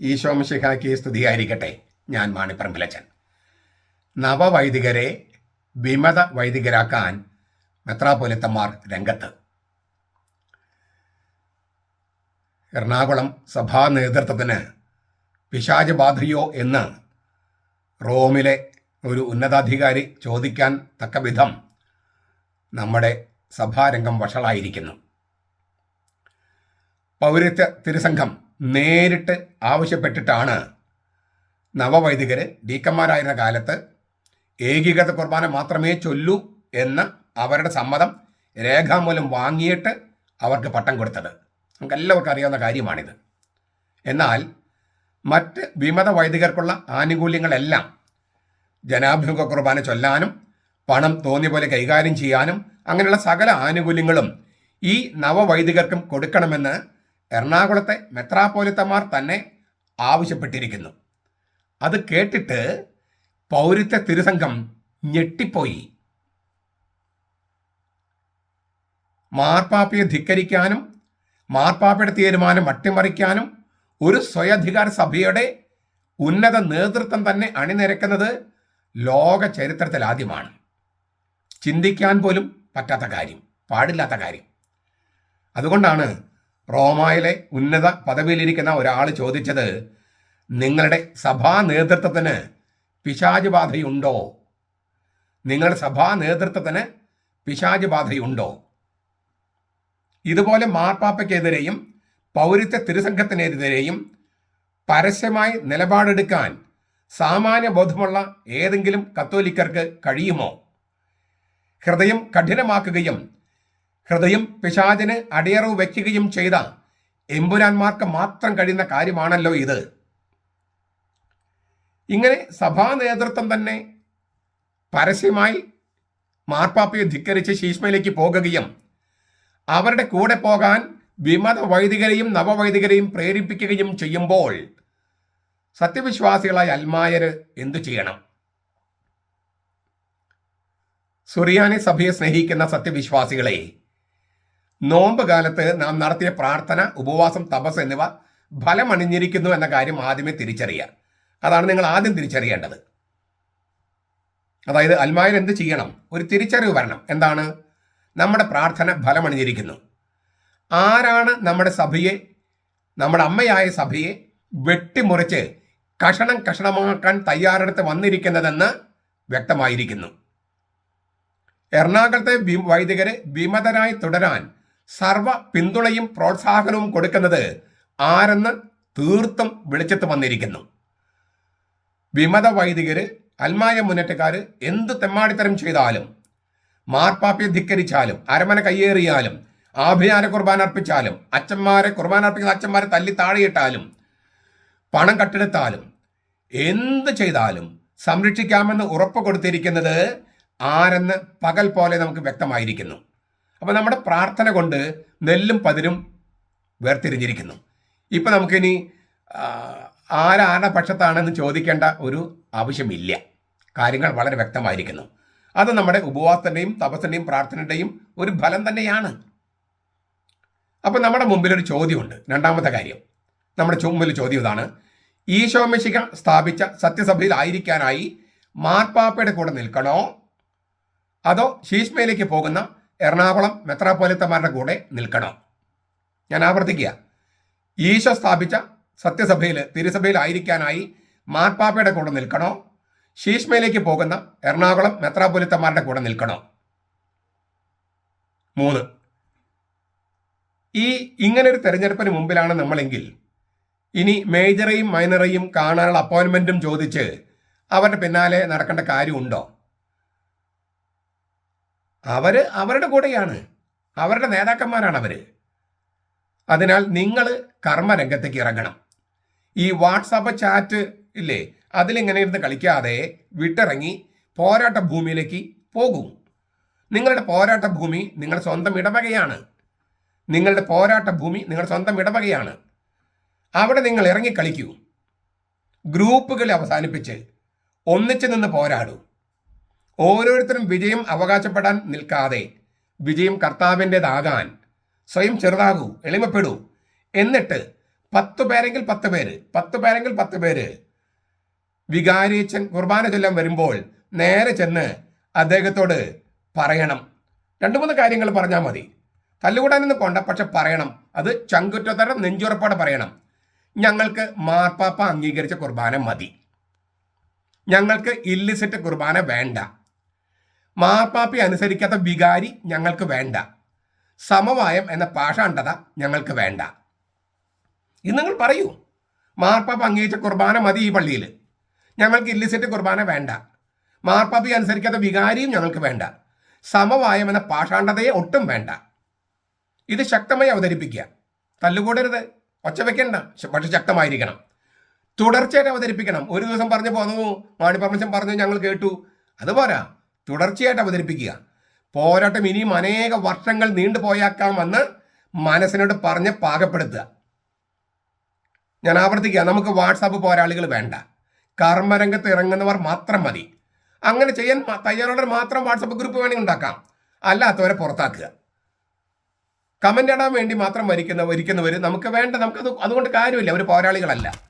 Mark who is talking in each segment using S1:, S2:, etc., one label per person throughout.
S1: ഈശോമിശിഹാക്കി സ്തുതിയായിരിക്കട്ടെ. ഞാൻ മാണിപ്പറമ്പിലച്ചൻ. നവവൈദികരെ വിമത വൈദികരാക്കാൻ മെത്രാപ്പൊലിത്തന്മാർ രംഗത്ത്. എറണാകുളം സഭാ നേതൃത്വത്തിന് പിശാജ് ബാധയോ എന്ന് റോമിലെ ഒരു ഉന്നതാധികാരി ചോദിക്കാൻ തക്ക വിധം നമ്മുടെ സഭാരംഗം വഷളായിരിക്കുന്നു. പൗരത്വ തിരുസംഘം നേരിട്ട് ആവശ്യപ്പെട്ടിട്ടാണ് നവവൈദികരെ ഡീക്കന്മാരായിരുന്ന കാലത്ത് ഏകീകൃത കുർബാന മാത്രമേ ചൊല്ലൂ എന്ന് അവരുടെ സമ്മതം രേഖാമൂലം വാങ്ങിയിട്ട് അവർക്ക് പട്ടം കൊടുത്തത്. നമുക്ക് എല്ലാവർക്കും അറിയാവുന്ന കാര്യമാണിത്. എന്നാൽ മറ്റ് വിമത വൈദികർക്കുള്ള ആനുകൂല്യങ്ങളെല്ലാം ജനാഭിമുഖ കുർബാന ചൊല്ലാനും പണം തോന്നിയ പോലെ കൈകാര്യം ചെയ്യാനും അങ്ങനെയുള്ള സകല ആനുകൂല്യങ്ങളും ഈ നവവൈദികർക്കും കൊടുക്കണമെന്ന് എറണാകുളത്തെ മെത്രാപ്പോലിത്തമാർ തന്നെ ആവശ്യപ്പെട്ടിരിക്കുന്നു. അത് കേട്ടിട്ട് പൗരത്വ തിരുസംഘം ഞെട്ടിപ്പോയി. മാർപ്പാപ്പയെ ധിക്കരിക്കാനും മാർപ്പാപ്പയുടെ തീരുമാനം അട്ടിമറിക്കാനും ഒരു സ്വയധികാര സഭയുടെ ഉന്നത നേതൃത്വം തന്നെ അണിനിരക്കുന്നത് ലോക ചരിത്രത്തിൽ ആദ്യമാണ്. ചിന്തിക്കാൻ പോലും പറ്റാത്ത കാര്യം പാടില്ലാത്ത കാര്യം. അതുകൊണ്ടാണ് റോമായിലെ ഉന്നത പദവിയിലിരിക്കുന്ന ഒരാൾ ചോദിച്ചത് നിങ്ങളുടെ സഭാ നേതൃത്വത്തിന് പിശാജ് ബാധയുണ്ടോ? നിങ്ങളുടെ സഭാ നേതൃത്വത്തിന് പിശാജ് ബാധയുണ്ടോ? ഇതുപോലെ മാർപ്പാപ്പയ്ക്കെതിരെയും പൗരത്വ തിരുസംഘത്തിനെതിരെയും പരസ്യമായി നിലപാടെടുക്കാൻ സാമാന്യ ബോധമുള്ള ഏതെങ്കിലും കത്തോലിക്കർക്ക് കഴിയുമോ? ഹൃദയം കഠിനമാക്കുകയും ഹൃദയം പിശാചിന് അടിയറവ് വയ്ക്കുകയും ചെയ്ത എമ്പുരാന്മാർക്ക് മാത്രം കഴിയുന്ന കാര്യമാണല്ലോ ഇത്. ഇങ്ങനെ സഭാ നേതൃത്വം തന്നെ പരസ്യമായി മാർപ്പാപ്പയെ ധിക്കരിച്ച് ശീഷ്മയിലേക്ക് പോകുകയും അവരുടെ കൂടെ പോകാൻ വിമത വൈദികരെയും നവവൈദികരെയും പ്രേരിപ്പിക്കുകയും ചെയ്യുമ്പോൾ സത്യവിശ്വാസികളായ അൽമായര് എന്തു ചെയ്യണം? സുറിയാനി സഭയെ സ്നേഹിക്കുന്ന സത്യവിശ്വാസികളെ നോമ്പ് കാലത്ത് നാം നടത്തിയ പ്രാർത്ഥന ഉപവാസം തപസ് എന്നിവ ഫലമണിഞ്ഞിരിക്കുന്നു എന്ന കാര്യം ആദ്യമേ തിരിച്ചറിയുക. അതാണ് നിങ്ങൾ ആദ്യം തിരിച്ചറിയേണ്ടത്. അതായത് അൽമായർ എന്ത് ചെയ്യണം? ഒരു തിരിച്ചറിവ് വരണം. എന്താണ്? നമ്മുടെ പ്രാർത്ഥന ഫലമണിഞ്ഞിരിക്കുന്നു. ആരാണ് നമ്മുടെ സഭയെ നമ്മുടെ അമ്മയായ സഭയെ വെട്ടിമുറിച്ച് കഷണം കഷണമാക്കാൻ തയ്യാറെടുത്ത് വന്നിരിക്കുന്നതെന്ന് വ്യക്തമായിരിക്കുന്നു. എറണാകുളത്തെ വൈദികരെ വിമതരായി തുടരാൻ സർവ പിന്തുണയും പ്രോത്സാഹനവും കൊടുക്കുന്നത് ആരെന്ന് തീർത്തും വെളിച്ചത്ത് വന്നിരിക്കുന്നു. വിമത വൈദികര് അൽമായ മുന്നേറ്റക്കാര് എന്ത് തെമ്മാടിത്തരം ചെയ്താലും മാർപ്പാപ്പയെ ധിക്കരിച്ചാലും അരമന കയ്യേറിയാലും ആഭിയാന കുർബാന അർപ്പിച്ചാലും അച്ഛന്മാരെ കുർബാന അർപ്പിക്കുന്ന അച്ഛന്മാരെ തല്ലി താഴെയിട്ടാലും പണം കട്ടെടുത്താലും എന്ത് ചെയ്താലും സംരക്ഷിക്കാമെന്ന് ഉറപ്പ് കൊടുത്തിരിക്കുന്നത് ആരെന്ന് പകൽ പോലെ നമുക്ക് വ്യക്തമായിരിക്കുന്നു. അപ്പോൾ നമ്മുടെ പ്രാർത്ഥന കൊണ്ട് നെല്ലും പതിരും വേർതിരിഞ്ഞിരിക്കുന്നു. ഇപ്പം നമുക്കിനി ആരാരുടെ പക്ഷത്താണെന്ന് ചോദിക്കേണ്ട ഒരു ആവശ്യമില്ല. കാര്യങ്ങൾ വളരെ വ്യക്തമായിരിക്കുന്നു. അത് നമ്മുടെ ഉപവാസത്തിന്റെയും തപസ്സിന്റെയും പ്രാർത്ഥനയുടെയും ഒരു ഫലം തന്നെയാണ്. അപ്പം നമ്മുടെ മുമ്പിൽ ഒരു ചോദ്യമുണ്ട്. രണ്ടാമത്തെ കാര്യം. നമ്മുടെ മുമ്പിൽ ചോദ്യം ഇതാണ്. ഈശോമിശിക സ്ഥാപിച്ച സത്യസഭയിൽ ആയിരിക്കാനായി മാർപ്പാപ്പയുടെ കൂടെ നിൽക്കണോ? അതോ ശീഷ്മയിലേക്ക് പോകുന്ന എറണാകുളം മെത്രാപ്പോലിത്തമാരുടെ കൂടെ നിൽക്കണം. ഞാൻ ആവർത്തിക്കുക. ഈശോ സ്ഥാപിച്ച സത്യസഭയിൽ തിരുസഭയിലായിരിക്കാനായി മാർപ്പാപ്പയുടെ കൂടെ നിൽക്കണോ? ശീഷ്മയിലേക്ക് പോകുന്ന എറണാകുളം മെത്രാപ്പൊലിത്തന്മാരുടെ കൂടെ നിൽക്കണോ? മൂന്ന്. ഈ ഇങ്ങനൊരു തെരഞ്ഞെടുപ്പിന് മുമ്പിലാണ് നമ്മളെങ്കിൽ ഇനി മേജറേയും മൈനറേയും കാണാനുള്ള അപ്പോയിൻമെന്റും ചോദിച്ച് അവരുടെ പിന്നാലെ നടക്കേണ്ട കാര്യമുണ്ടോ? അവർ അവരുടെ കൂടെയാണ്. അവരുടെ നേതാക്കന്മാരാണ് അവർ. അതിനാൽ നിങ്ങൾ കർമ്മരംഗത്തേക്ക് ഇറങ്ങണം. ഈ വാട്സാപ്പ് ചാറ്റ് ഇല്ലേ അതിലിങ്ങനെ ഇരുന്ന് കളിക്കാതെ വിട്ടിറങ്ങി പോരാട്ട ഭൂമിയിലേക്ക് പോകും. നിങ്ങളുടെ പോരാട്ട ഭൂമി നിങ്ങളുടെ സ്വന്തം ഇടവകയാണ്. നിങ്ങളുടെ പോരാട്ട ഭൂമി നിങ്ങളുടെ സ്വന്തം ഇടവകയാണ്. അവിടെ നിങ്ങൾ ഇറങ്ങി കളിക്കൂ. ഗ്രൂപ്പുകൾ അവസാനിപ്പിച്ച് ഒന്നിച്ചു നിന്ന് പോരാടൂ. ഓരോരുത്തരും വിജയം അവകാശപ്പെടാൻ നിൽക്കാതെ വിജയം കർത്താവിന്റെതാകാൻ സ്വയം ചെറുതാകൂ എളിമപ്പെടൂ. എന്നിട്ട് പത്ത് പേരെങ്കിൽ പത്ത് പേര് പത്ത് പേരെങ്കിൽ പത്ത് പേര്. വികാരിച്ചൻ കുർബാന ചൊല്ലാൻ വരുമ്പോൾ നേരെ ചെന്ന് അദ്ദേഹത്തോട് പറയണം. രണ്ടു മൂന്ന് കാര്യങ്ങൾ പറഞ്ഞാൽ മതി. തല്ലുകൂടാനൊന്നും പോണ്ട പക്ഷെ പറയണം. അത് ചങ്കുറ്റത്തരം നെഞ്ചുറപ്പോടെ പറയണം. ഞങ്ങൾക്ക് മാർപ്പാപ്പ അംഗീകരിച്ച കുർബാന മതി. ഞങ്ങൾക്ക് ഇല്ലിസിറ്റ് കുർബാന വേണ്ട. മാർപ്പാപ്പി അനുസരിക്കാത്ത വികാരി ഞങ്ങൾക്ക് വേണ്ട. സമവായം എന്ന പാഷാണ്ഡത ഞങ്ങൾക്ക് വേണ്ട. ഇത് നിങ്ങൾ പറയൂ മാർപ്പാപ്പ അംഗീകരിച്ച കുർബാന മതി ഈ പള്ളിയിൽ. ഞങ്ങൾക്ക് ഇല്ലിസിറ്റ് കുർബാന വേണ്ട. മാർപ്പാപ്പി അനുസരിക്കാത്ത വികാരിയും ഞങ്ങൾക്ക് വേണ്ട. സമവായം എന്ന പാഷാണ്ഡതയെ ഒട്ടും വേണ്ട. ഇത് ശക്തമായി അവതരിപ്പിക്കുക. തല്ലുകൂടരുത്. ഒച്ച വെക്കണ്ട. പക്ഷെ ശക്തമായിരിക്കണം. തുടർച്ചയായിട്ട് അവതരിപ്പിക്കണം. ഒരു ദിവസം പറഞ്ഞു പോന്നു. മാണി പറഞ്ഞു ഞങ്ങൾ കേട്ടു. അതുപോരാ തുടർച്ചയായിട്ട് അവതരിപ്പിക്കുക. പോരാട്ടം ഇനിയും അനേക വർഷങ്ങൾ നീണ്ടു പോയാക്കാമെന്ന് മനസ്സിനോട് പറഞ്ഞ് പാകപ്പെടുത്തുക. ഞാൻ ആവർത്തിക്കുക നമുക്ക് വാട്സാപ്പ് പോരാളികൾ വേണ്ട. കർമ്മരംഗത്ത് ഇറങ്ങുന്നവർ മാത്രം മതി. അങ്ങനെ ചെയ്യാൻ തയ്യാറുള്ളവർ മാത്രം വാട്സപ്പ് ഗ്രൂപ്പ് വേണമെങ്കിൽ ഉണ്ടാക്കാം. അല്ലാത്തവരെ പുറത്താക്കുക. കമന്റ് ഇടാൻ വേണ്ടി മാത്രം വരിക്കുന്ന വരിക്കുന്നവർ നമുക്ക് വേണ്ട നമുക്കത് അതുകൊണ്ട് കാര്യമില്ല. അവർ പോരാളികളല്ല.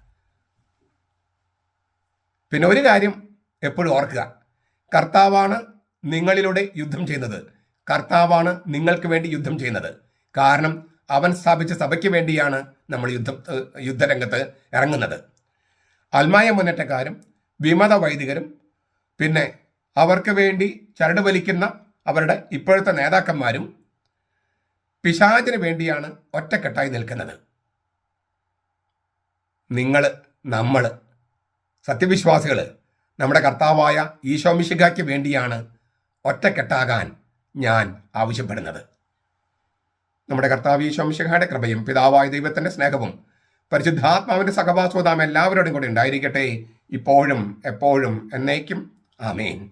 S1: പിന്നെ ഒരു കാര്യം എപ്പോഴും ഓർക്കുക. കർത്താവാണ് നിങ്ങളിലൂടെ യുദ്ധം ചെയ്യുന്നത്. കർത്താവാണ് നിങ്ങൾക്ക് വേണ്ടി യുദ്ധം ചെയ്യുന്നത്. കാരണം അവൻ സ്ഥാപിച്ച സഭയ്ക്ക് വേണ്ടിയാണ് നമ്മൾ യുദ്ധം യുദ്ധരംഗത്ത് ഇറങ്ങുന്നത്. അൽമായ മുന്നേറ്റക്കാരും വിമത വൈദികരും പിന്നെ അവർക്ക് വേണ്ടി ചരട് വലിക്കുന്ന അവരുടെ ഇപ്പോഴത്തെ നേതാക്കന്മാരും പിശാചിന് വേണ്ടിയാണ് ഒറ്റക്കെട്ടായി നിൽക്കുന്നത്. നിങ്ങൾ നമ്മൾ സത്യവിശ്വാസികൾ നമ്മുടെ കർത്താവായ ഈശോമിശിഖയ്ക്ക് വേണ്ടിയാണ് ഒറ്റക്കെട്ടാകാൻ ഞാൻ ആവശ്യപ്പെടുന്നത്. നമ്മുടെ കർത്താവ് ഈശോമിശിഖയുടെ കൃപയും പിതാവായ ദൈവത്തിന്റെ സ്നേഹവും പരിശുദ്ധാത്മാവിന്റെ സഹവാസവും നാം എല്ലാവരോടും കൂടി ഉണ്ടായിരിക്കട്ടെ. ഇപ്പോഴും എപ്പോഴും എന്നേക്കും. ആമേൻ.